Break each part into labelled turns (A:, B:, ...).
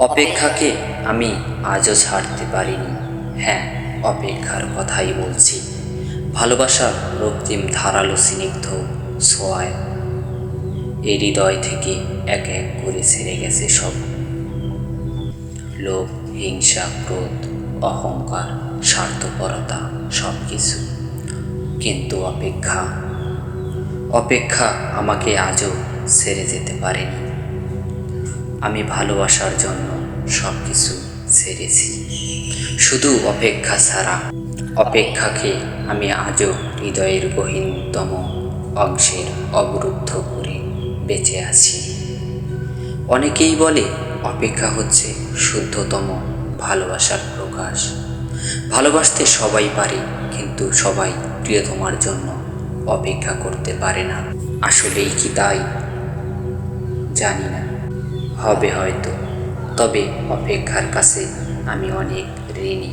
A: অপেক্ষাকে আমি আজও ছাড়তে পারিনি। হ্যাঁ অপেক্ষার কথাই বলছি। ভালোবাসার রক্তিম ধারালো স্নিগ্ধ ছোঁয়ায়। এ হৃদয় থেকে এক এক করে ছেড়ে গেছে সব। লোভ, হিংসা, ক্রোধ, অহংকার, স্বার্থপরতা সব কিছু কিন্তু অপেক্ষা অপেক্ষা আমাকে আজও ছেড়ে যেতে পারেনি। আমি ভালোবাসার জন্য সব কিছু ছেড়েছি। শুধু অপেক্ষা ছাড়া, অপেক্ষাকে আমি আজও হৃদয়ের গহীনতম অংশের অবরুদ্ধ করে বেঁচে আছি। অনেকেই বলে, অপেক্ষা হচ্ছে শুদ্ধতম ভালোবাসার প্রকাশ। ভালোবাসতে সবাই পারে, কিন্তু সবাই প্রিয়তমার জন্য অপেক্ষা করতে পারে না। আসলেই কি তাই? জানি না। হবে হয়তো। তবে অপেক্ষার কাছে আমি অনেক ঋণী।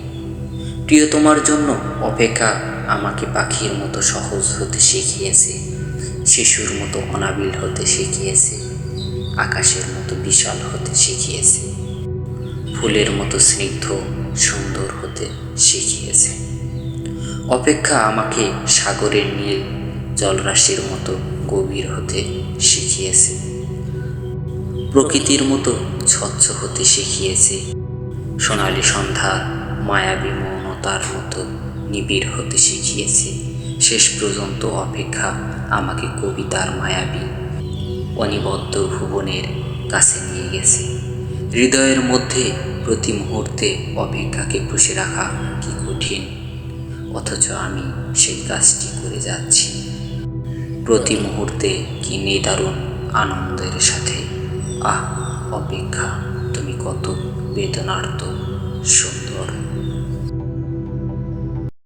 A: প্রিয়, তোমার জন্য অপেক্ষা আমাকে পাখির মতো সহজ হতে শিখিয়েছে, শিশুর মতো অনাবিল হতে শিখিয়েছে, আকাশের মতো বিশাল হতে শিখিয়েছে, ফুলের মতো স্নিগ্ধ, সুন্দর হতে শিখিয়েছে। অপেক্ষা আমাকে সাগরের নীল, জলরাশির মতো গভীর হতে শিখিয়েছে। প্রকৃতির মতো স্বচ্ছ হতে শিখিয়েছে। সোনালি সন্ধ্যা মায়াবী মৌনতার মতো নিবিড় হতে শিখিয়েছে। শেষ পর্যন্ত অপেক্ষা আমাকে কবিতার মায়াবী, অনিবদ্ধ ভুবনের কাছে নিয়ে গেছে। হৃদয়ের মধ্যে প্রতি মুহূর্তে অপেক্ষাকে পুষে রাখা কি কঠিন, অথচ আমি সেই কাজটি করে যাচ্ছি। প্রতি মুহূর্তে কি নিদারুণ আনন্দের সাথে। আহ অপেক্ষা তুমি কত বেদনার্ত শোনো